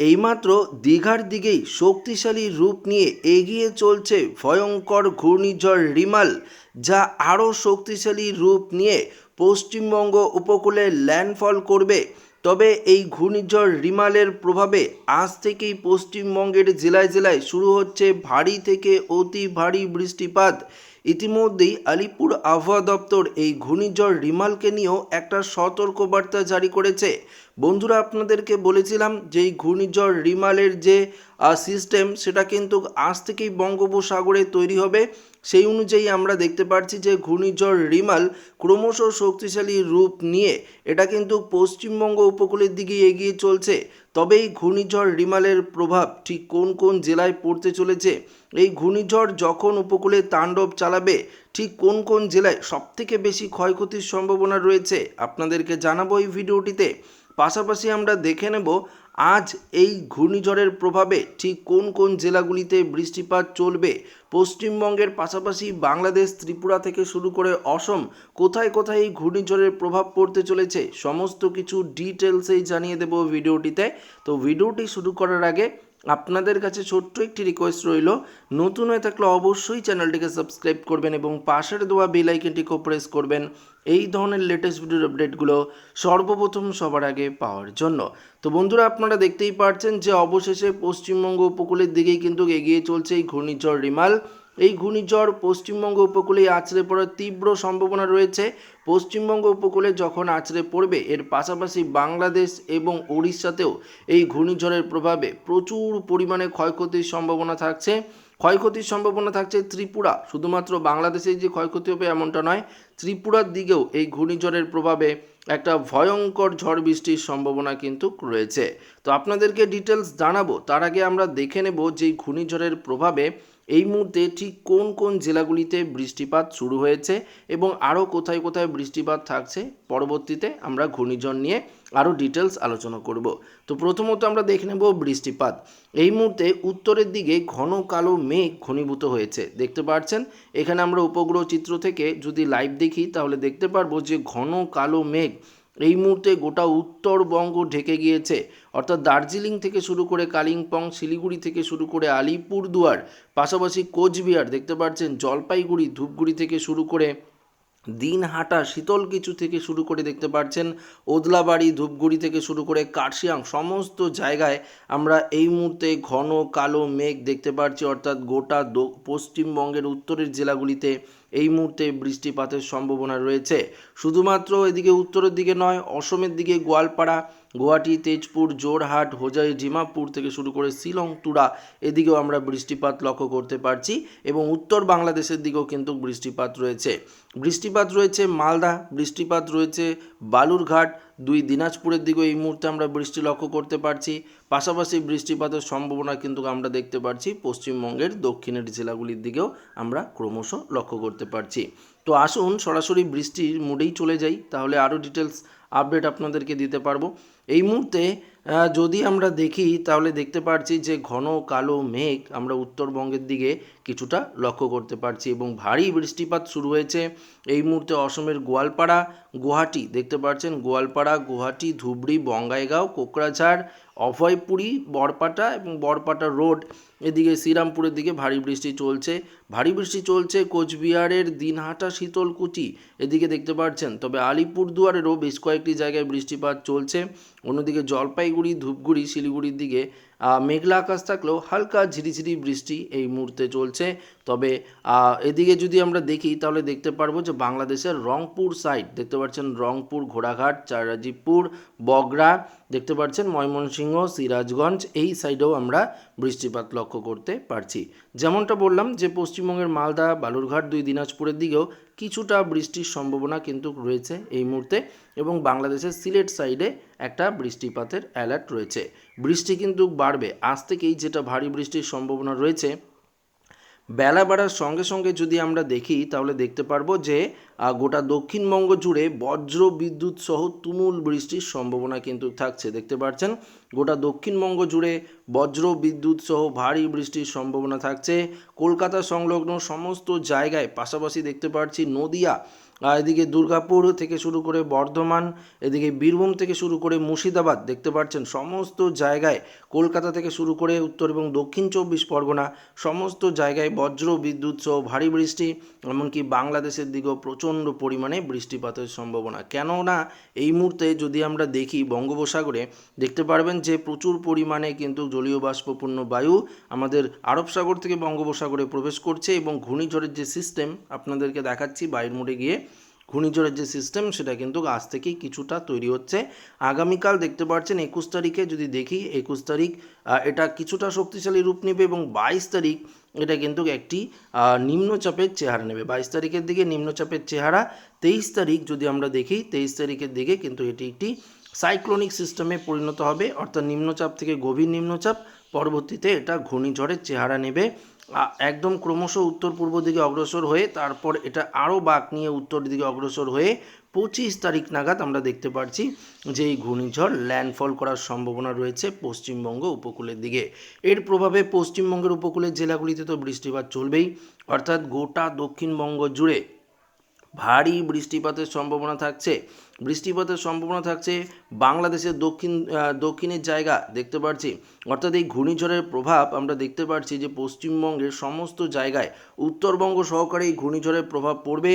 এইমাত্র দীঘার দিকেই শক্তিশালী রূপ নিয়ে এগিয়ে চলছে ভয়ঙ্কর ঘূর্ণিঝড় রিমাল, যা আরও শক্তিশালী রূপ নিয়ে পশ্চিমবঙ্গ উপকূলে ল্যান্ডফল করবে। তবে এই ঘূর্ণিঝড় রিমালের প্রভাবে আজ থেকেই পশ্চিমবঙ্গের জেলায় জেলায় শুরু হচ্ছে ভারী থেকে অতি ভারী বৃষ্টিপাত। ইতিমধ্যেই আলিপুর আবহাওয়া দপ্তর এই ঘূর্ণিঝড় রিমালকে নিয়েও একটা সতর্কবার্তা জারি করেছে। বন্ধুরা, আপনাদেরকে বলেছিলাম যে এই ঘূর্ণিঝড় রিমালের যে সিস্টেম সেটা কিন্তু আজ থেকেই বঙ্গোপসাগরে তৈরি হবে। সেই অনুযায়ী আমরা দেখতে পাচ্ছি যে ঘূর্ণিঝড় রিমাল ক্রমশ শক্তিশালী রূপ নিয়ে, এটা কিন্তু পশ্চিমবঙ্গ উপকূলের দিকে এগিয়ে চলছে। তবে এই ঘূর্ণিঝড় রিমালের প্রভাব ঠিক কোন কোন জেলায় পড়তে চলেছে? এই ঘূর্ণিঝড় যখন উপকূলে তাণ্ডব চালাবে, ঠিক কোন কোন জেলায় সবথেকে বেশি ক্ষয়ক্ষতির সম্ভাবনা রয়েছে? আপনাদেরকে জানাব এই ভিডিওটিতে। পাশাপাশি আমরা দেখে নেব আজ এই ঘূর্ণিঝড়ের প্রভাবে ঠিক কোন কোন জেলাগুলিতে বৃষ্টিপাত চলবে? পশ্চিমবঙ্গের পাশাপাশি বাংলাদেশ, ত্রিপুরা থেকে শুরু করে অসম, কোথায় কোথায় এই ঘূর্ণিঝড়ের প্রভাব পড়তে চলেছে? সমস্ত কিছু ডিটেলসেই জানিয়ে দেব ভিডিওটিতে। তো ভিডিওটি শুরু করার আগে আপনাদের কাছে ছোট্ট একটি রিকোয়েস্ট রইল, নতুন হয়ে থাকলে অবশ্যই চ্যানেলটিকে সাবস্ক্রাইব করবেন এবং পাশের দেওয়া বেল আইকনটিকেও প্রেস করবেন। এই ধরনের লেটেস্ট ভিডিওর আপডেটগুলো সর্বপ্রথম সবার আগে পাওয়ার জন্য। তো বন্ধুরা, আপনারা দেখতেই পারছেন যে অবশেষে পশ্চিমবঙ্গ উপকূলের দিকেই কিন্তু এগিয়ে চলছে এই ঘূর্ণিঝড় রিমাল। এই ঘূর্ণিঝড় পশ্চিমবঙ্গ উপকূলে আছড়ে পড়ার তীব্র সম্ভাবনা রয়েছে। পশ্চিমবঙ্গ উপকূলে যখন আছড়ে পড়বে, এর পাশাপাশি বাংলাদেশ এবং উড়িষ্যাতেও এই ঘূর্ণিঝড়ের প্রভাবে প্রচুর পরিমাণে ক্ষয়ক্ষতির সম্ভাবনা থাকছে। ক্ষয়ক্ষতির সম্ভাবনা থাকছে ত্রিপুরা। শুধুমাত্র বাংলাদেশে যে ক্ষয়ক্ষতি হবে এমনটা নয়, ত্রিপুরার দিকেও এই ঘূর্ণিঝড়ের প্রভাবে একটা ভয়ঙ্কর ঝড় বৃষ্টির সম্ভাবনা কিন্তু রয়েছে। তো আপনাদেরকে ডিটেলস জানাব। তার আগে আমরা দেখে নেব যে ঘূর্ণিঝড়ের প্রভাবে এই মুহূর্তে ঠিক কোন কোন জেলাগুলিতে বৃষ্টিপাত শুরু হয়েছে এবং আরও কোথায় কোথায় বৃষ্টিপাত থাকছে পরবর্তীতে আমরা ঘূর্ণিঝড় নিয়ে আরও ডিটেলস আলোচনা করব। তো প্রথমত আমরা দেখে নেব বৃষ্টিপাত। এই মুহূর্তে উত্তরের দিকে ঘন কালো মেঘ ঘনীভূত হয়েছে। দেখতে পাচ্ছেন এখানে আমরা উপগ্রহ চিত্র থেকে যদি লাইভ দেখি তাহলে দেখতে পারব যে ঘন কালো মেঘ এই মুহূর্তে গোটা উত্তরবঙ্গ ঢেকে গিয়েছে। অর্থাৎ দার্জিলিং থেকে শুরু করে কালিম্পং, শিলিগুড়ি থেকে শুরু করে আলিপুরদুয়ার, পাশাপাশি কোচবিহার, দেখতে পাচ্ছেন জলপাইগুড়ি, ধূপগুড়ি থেকে শুরু করে দিনহাটা শীতল কিছু থেকে শুরু করে দেখতে পাচ্ছেন ওদলাবাড়ি, ধূপগুড়ি থেকে শুরু করে কার্শিয়াং, সমস্ত জায়গায় আমরা এই মুহূর্তে ঘন কালো মেঘ দেখতে পাচ্ছি। অর্থাৎ গোটা পশ্চিমবঙ্গের উত্তরের জেলাগুলিতে এই মুহূর্তে বৃষ্টিপাতের সম্ভাবনা রয়েছে। শুধুমাত্র এদিকে উত্তরের দিকে নয়, অসমের দিকে গোয়ালপাড়া, গুয়াহাটি, তেজপুর জোরহাট হোজাই, ডিমাপুর থেকে শুরু করে শিলং, তুরা এদিকেও আমরা বৃষ্টিপাত লক্ষ্য করতে পারছি এবং উত্তর বাংলাদেশের দিকেও কিন্তু বৃষ্টিপাত রয়েছে। বৃষ্টিপাত রয়েছে মালদা, বৃষ্টিপাত রয়েছে বালুরঘাট দুই দিনাজপুরের দিকেও এই মুহূর্তে আমরা বৃষ্টি লক্ষ্য করতে পারছি। পাশাপাশি বৃষ্টিপাতের সম্ভাবনা কিন্তু আমরা দেখতে পারছি। পশ্চিমবঙ্গের দক্ষিণের জেলাগুলির দিকেও আমরা ক্রমশ লক্ষ্য করতে পারছি। তো আসুন সরাসরি বৃষ্টির মুডেই চলে যাই, তাহলে আরও ডিটেলস আপডেট আপনাদেরকে দিতে পারব। এই মুহূর্তে যদি আমরা দেখি, তাহলে দেখতে পারছি যে ঘন কালো মেঘ আমরা উত্তরবঙ্গের দিকে কিছুটা লক্ষ্য করতে পারছি এবং ভারী বৃষ্টিপাত শুরু হয়েছে এই মুহূর্তে অসমের গোয়ালপাড়া, গুয়াহাটি। দেখতে পাচ্ছেন গোয়ালপাড়া, গুয়াহাটি, ধুবড়ি, বঙ্গাইগাঁও, কোকরাঝাড়, অভয়পুরী বরপাটা এবং বরপাটা রোড। এদিকে শ্রীরামপুরের দিকে ভারী বৃষ্টি চলছে। ভারী বৃষ্টি চলছে কোচবিহারের দিনহাটা শীতলকুচি। এদিকে দেখতে পাচ্ছেন, তবে আলিপুরদুয়ারেরও বেশ কয়েকটি জায়গায় বৃষ্টিপাত চলছে। অন্যদিকে জলপাইগুড়ি ধূপগুড়ি শিলিগুড়ির দিকে মেঘলা আকাশ থাকলেও হালকা ঝিরিঝিরি বৃষ্টি এই মুহূর্তে চলছে। তবে এদিকে যদি আমরা দেখি, তাহলে দেখতে পারব যে বাংলাদেশের রংপুর সাইড দেখতে পাচ্ছেন রংপুর, ঘোড়াঘাট চারাজিপুর বগরা, দেখতে পাচ্ছেন ময়মনসিংহ, সিরাজগঞ্জ, এই সাইডেও আমরা বৃষ্টিপাত লক্ষ্য করতে পারছি। যেমনটা বললাম যে পশ্চিমবঙ্গের মালদা, বালুরঘাট, দুই দিনাজপুরের দিকেও কিছুটা বৃষ্টির সম্ভাবনা কিন্তু রয়েছে এই মুহূর্তে এবং বাংলাদেশের সিলেট সাইডে একটা বৃষ্টিপাতের অ্যালার্ট রয়েছে। বৃষ্টি কিন্তু বাড়বে। আজ থেকেই যেটা ভারী বৃষ্টির সম্ভাবনা রয়েছে, বেলা বাড়ার সঙ্গে সঙ্গে যদি আমরা দেখি, তাহলে দেখতে পারব যে গোটা দক্ষিণবঙ্গ জুড়ে বজ্র বিদ্যুৎ সহ তুমুল বৃষ্টির সম্ভাবনা কিন্তু থাকছে। দেখতে পাচ্ছেন গোটা দক্ষিণবঙ্গ জুড়ে বজ্র বিদ্যুৎ সহ ভারী বৃষ্টির সম্ভাবনা থাকছে। কলকাতা সংলগ্ন সমস্ত জায়গায় পাশাপাশি দেখতে পাচ্ছি নদিয়া এদিকে দুর্গাপুর থেকে শুরু করে বর্ধমান, এদিকে বীরভূম থেকে শুরু করে মুর্শিদাবাদ, দেখতে পাচ্ছেন সমস্ত জায়গায় কলকাতা থেকে শুরু করে উত্তর এবং দক্ষিণ চব্বিশ পরগনা, সমস্ত জায়গায় বজ্র বিদ্যুৎ সহ ভারী বৃষ্টি, এমনকি বাংলাদেশের দিকেও প্রচণ্ড পরিমাণে বৃষ্টিপাতের সম্ভাবনা। কেননা, এই মুহূর্তে যদি আমরা দেখি বঙ্গোপসাগরে, দেখতে পারবেন যে প্রচুর পরিমাণে কিন্তু জলীয় বাষ্পপূর্ণ বায়ু আমাদের আরব সাগর থেকে বঙ্গোপসাগরে প্রবেশ করছে এবং ঘূর্ণিঝড়ের যে সিস্টেম আপনাদেরকে দেখাচ্ছি বাইরের মোড়ে গিয়ে ঘূর্ণিঝড়ের যে সিস্টেম সেটা কিন্তু আজ থেকেই কিছুটা তৈরি হচ্ছে। আগামীকাল দেখতে পাচ্ছেন একুশ তারিখে যদি দেখি, একুশ তারিখ এটা কিছুটা শক্তিশালী রূপ নেবে এবং বাইশ তারিখ এটা কিন্তু একটি নিম্নচাপের চেহারা নেবে। বাইশ তারিখের দিকে নিম্নচাপের চেহারা, তেইশ তারিখ যদি আমরা দেখি, তেইশ তারিখের দিকে কিন্তু এটি একটি সাইক্লোনিক সিস্টেমে পরিণত হবে। অর্থাৎ নিম্নচাপ থেকে গভীর নিম্নচাপ, পরবর্তীতে এটা ঘূর্ণিঝড়ের চেহারা নেবে। একদম ক্রমশ উত্তর পূর্ব দিকে অগ্রসর হয়ে তারপর এটা আরও বাঁক নিয়ে উত্তর দিকে অগ্রসর হয়ে পঁচিশ তারিখ নাগাদ আমরা দেখতে পাচ্ছি যে এই ঘূর্ণিঝড় ল্যান্ডফল করার সম্ভাবনা রয়েছে পশ্চিমবঙ্গ উপকূলের দিকে। এর প্রভাবে পশ্চিমবঙ্গের উপকূলের জেলাগুলিতে তো বৃষ্টিপাত চলবেই, অর্থাৎ গোটা দক্ষিণবঙ্গ জুড়ে ভারী বৃষ্টিপাতের সম্ভাবনা থাকছে। বৃষ্টিপাতের সম্ভাবনা থাকছে বাংলাদেশের দক্ষিণ দক্ষিণের জায়গা দেখতে পাচ্ছি অর্থাৎ এই ঘূর্ণিঝড়ের প্রভাব আমরা দেখতে পাচ্ছি যে পশ্চিমবঙ্গের সমস্ত জায়গায় উত্তরবঙ্গ সহকারে এই ঘূর্ণিঝড়ের প্রভাব পড়বে।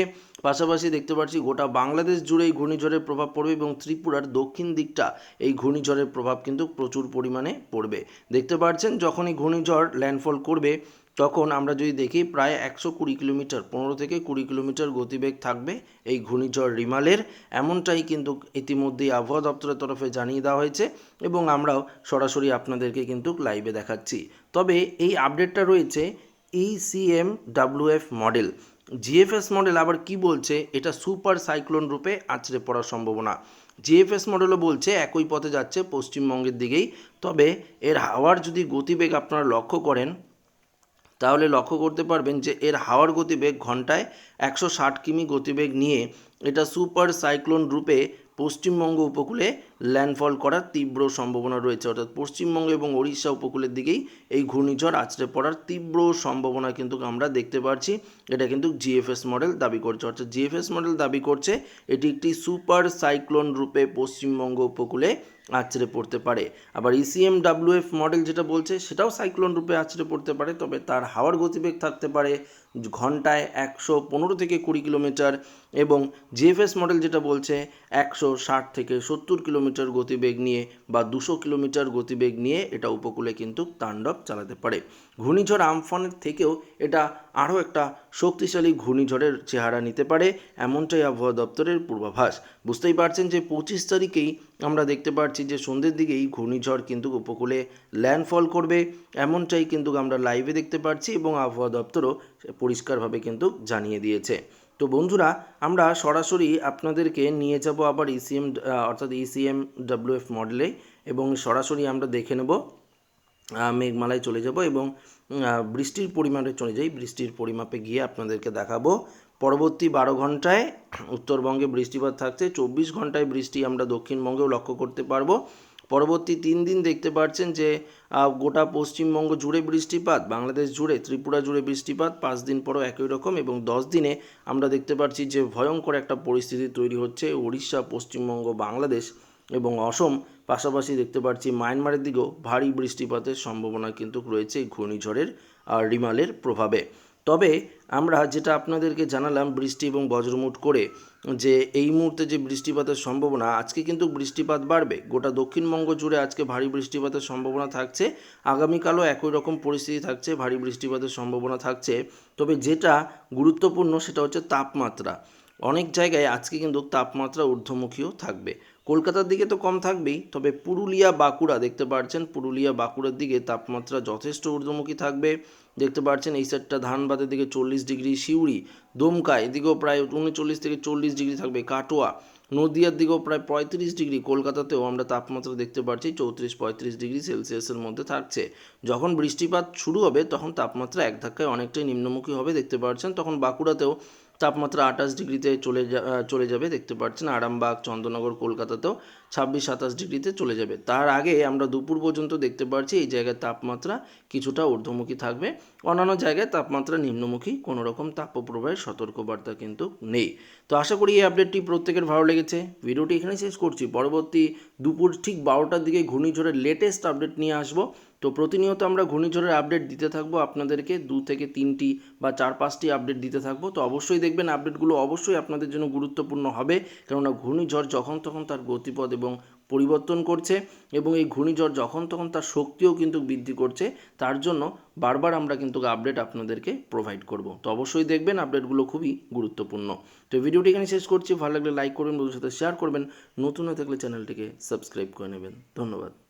পাশাপাশি দেখতে পাচ্ছি গোটা বাংলাদেশ জুড়ে এই ঘূর্ণিঝড়ের প্রভাব পড়বে এবং ত্রিপুরার দক্ষিণ দিকটা এই ঘূর্ণিঝড়ের প্রভাব কিন্তু প্রচুর পরিমাণে পড়বে। দেখতে পাচ্ছেন যখন এই ঘূর্ণিঝড় ল্যান্ডফল করবে তখন আমরা যদি দেখি প্রায় একশো কুড়ি কিলোমিটার, পনেরো থেকে কুড়ি কিলোমিটার গতিবেগ থাকবে এই ঘূর্ণিঝড় রিমালের। এমনটাই কিন্তু ইতিমধ্যেই আবহাওয়া দপ্তরের তরফে জানিয়ে দেওয়া হয়েছে এবং আমরাও সরাসরি আপনাদেরকে কিন্তু লাইভে দেখাচ্ছি। তবে এই আপডেটটা রয়েছে ECM W F model GFS model আবার কি বলছে? এটা সুপার সাইক্লোন রূপে আছড়ে পড়ার সম্ভাবনা। জিএফএস মডেলও বলছে একই পথে যাচ্ছে পশ্চিমবঙ্গের দিকেই। তবে এর হাওয়ার যদি গতিবেগ আপনারা লক্ষ্য করেন তাহলে লক্ষ্য করতে পারবেন যে এর হাওয়ার গতিবেগ ঘন্টায় একশো ষাট কিমি গতিবেগ নিয়ে এটা সুপার সাইক্লোন রূপে পশ্চিমবঙ্গ উপকূলে ল্যান্ডফল করার তীব্র সম্ভাবনা রয়েছে। অর্থাৎ পশ্চিমবঙ্গ এবং ওড়িশা উপকূলের দিকেই এই ঘূর্ণিঝড় আছড়ে পড়ার তীব্র সম্ভাবনা কিন্তু আমরা দেখতে পাচ্ছি এটা কিন্তু জিএফএস মডেল দাবি করছে। অর্থাৎ জিএফএস মডেল দাবি করছে, এটি একটি সুপার সাইক্লোন রূপে পশ্চিমবঙ্গ উপকূলে আছড়ে পড়তে পারে। আবার ইসিএম ডাব্লিউএফ মডেল যেটা বলছে, সেটাও সাইক্লোন রূপে আছড়ে পড়তে পারে, তবে তার হাওয়ার গতিবেগ থাকতে পারে ঘন্টায় একশো পনেরো থেকে কুড়ি কিলোমিটার এবং জিএফএস মডেল যেটা বলছে, একশো ষাট থেকে সত্তর কিলোমিটার গতিবেগ নিয়ে বা দুশো কিলোমিটার গতিবেগ নিয়ে এটা উপকূলে কিন্তু তাণ্ডব চালাতে পারে। ঘূর্ণিঝড় আমফানের থেকেও এটা আরও একটা শক্তিশালী ঘূর্ণিঝড়ের চেহারা নিতে পারে, এমনটাই আবহাওয়া দপ্তরের পূর্বাভাস। বুঝতেই পারছেন যে পঁচিশ তারিখেই আমরা দেখতে পাচ্ছি যে সন্ধ্যের দিকেই ঘূর্ণিঝড় কিন্তু উপকূলে ল্যান্ডফল করবে, এমনটাই কিন্তু আমরা লাইভে দেখতে পাচ্ছি এবং আবহাওয়া দপ্তরও পরিষ্কারভাবে কিন্তু জানিয়ে দিয়েছে। তো বন্ধুরা, আমরা সরাসরি আপনাদেরকে নিয়ে যাব আবার ইসিএম অর্থাৎ E ইসিএম ডাব্লিউএফ মডেলে এবং সরাসরি আমরা দেখে নেব মেঘমালায় চলে যাব এবং বৃষ্টির পরিমাণে চলে যাই বৃষ্টির পরিমাপে গিয়ে আপনাদেরকে দেখাবো। পরবর্তী বারো ঘন্টায় উত্তরবঙ্গে বৃষ্টিপাত থাকছে, চব্বিশ ঘন্টায় বৃষ্টি আমরা দক্ষিণবঙ্গেও লক্ষ্য করতে পারব। পরবর্তী তিন দিন দেখতে পাচ্ছেন যে গোটা পশ্চিমবঙ্গ জুড়ে বৃষ্টিপাত, বাংলাদেশ জুড়ে, ত্রিপুরা জুড়ে বৃষ্টিপাত, পাঁচ দিন পরও একই রকম এবং দশ দিনে আমরা দেখতে পাচ্ছি যে ভয়ঙ্কর একটা পরিস্থিতি তৈরি হচ্ছে উড়িষ্যা পশ্চিমবঙ্গ, বাংলাদেশ এবং অসম। পাশাপাশি দেখতে পাচ্ছি মায়ানমারের দিকেও ভারী বৃষ্টিপাতের সম্ভাবনা কিন্তু রয়েছে ঘূর্ণিঝড়ের আর রিমালের প্রভাবে। তবে আমরা যেটা আপনাদেরকে জানালাম বৃষ্টি এবং বজ্রমুট করে যে এই মুহূর্তে যে বৃষ্টিপাতের সম্ভাবনা, আজকে কিন্তু বৃষ্টিপাত বাড়বে। গোটা দক্ষিণবঙ্গ জুড়ে আজকে ভারী বৃষ্টিপাতের সম্ভাবনা থাকছে। আগামীকালও একই রকম পরিস্থিতি থাকছে, ভারী বৃষ্টিপাতের সম্ভাবনা থাকছে। তবে যেটা গুরুত্বপূর্ণ সেটা হচ্ছে তাপমাত্রা। অনেক জায়গায় আজকে কিন্তু তাপমাত্রা ঊর্ধ্বমুখীও থাকবে। কলকাতার দিকে তো কম থাকবেই, তবে পুরুলিয়া, বাঁকুড়া দেখতে পাচ্ছেন পুরুলিয়া, বাঁকুড়ার দিকে তাপমাত্রা যথেষ্ট ঊর্ধ্বমুখী থাকবে। দেখতে পাচ্ছেন এই সাইডটা ধানবাদের দিকে চল্লিশ ডিগ্রি সিউড়ি দমকা, এদিকেও প্রায় উনচল্লিশ থেকে চল্লিশ ডিগ্রি থাকবে। কাটোয়া, নদিয়ার দিকেও প্রায় পঁয়ত্রিশ ডিগ্রি, কলকাতাতেও আমরা তাপমাত্রা দেখতে পাচ্ছি চৌত্রিশ, পঁয়ত্রিশ ডিগ্রি সেলসিয়াসের মধ্যে থাকছে। যখন বৃষ্টিপাত শুরু হবে, তখন তাপমাত্রা এক ধাক্কায় অনেকটাই নিম্নমুখী হবে, দেখতে পাচ্ছেন তখন বাঁকুড়াতেও তাপমাত্রা আঠাশ ডিগ্রিতে চলে চলে যাবে, দেখতে পাচ্ছেন, আরামবাগ চন্দ্রনগর কলকাতাতেও ছাব্বিশ, সাতাশ ডিগ্রিতে চলে যাবে। তার আগে আমরা দুপুর পর্যন্ত দেখতে পাচ্ছি এই জায়গায় তাপমাত্রা কিছুটা ঊর্ধ্বমুখী থাকবে। অন্যান্য জায়গায় তাপমাত্রা নিম্নমুখী কোনো রকম তাপপ্রবাহের সতর্কবার্তা কিন্তু নেই। তো আশা করি এই আপডেটটি প্রত্যেকের ভালো লেগেছে। ভিডিওটি এখানে শেষ করছি। পরবর্তী দুপুর ঠিক বারোটার দিকে ঘূর্ণিঝড়ের লেটেস্ট আপডেট নিয়ে আসব। তো প্রতিনিয়ত আমরা ঘূর্ণিঝড়ের আপডেট দিতে থাকব, আপনাদেরকে দু থেকে তিনটি বা চার পাঁচটি আপডেট দিতে থাকব। তো অবশ্যই দেখবেন আপডেটগুলো অবশ্যই আপনাদের জন্য গুরুত্বপূর্ণ হবে, কেননা ঘূর্ণিঝড় যখন তখন তার গতিপথ এবং পরিবর্তন করছে এবং এই ঘূর্ণিঝড় যখন তখন তার শক্তিও কিন্তু বৃদ্ধি করছে, তার জন্য বারবার আমরা কিন্তু আপডেট আপনাদেরকে প্রোভাইড করব। তো অবশ্যই দেখবেন আপডেটগুলো খুবই গুরুত্বপূর্ণ। তো ভিডিওটি এখানে শেষ করছি, ভালো লাগলে লাইক করবেন, বন্ধুদের সাথে শেয়ার করবেন, নতুন হয়ে থাকলে চ্যানেলটিকে সাবস্ক্রাইব করে নেবেন। ধন্যবাদ।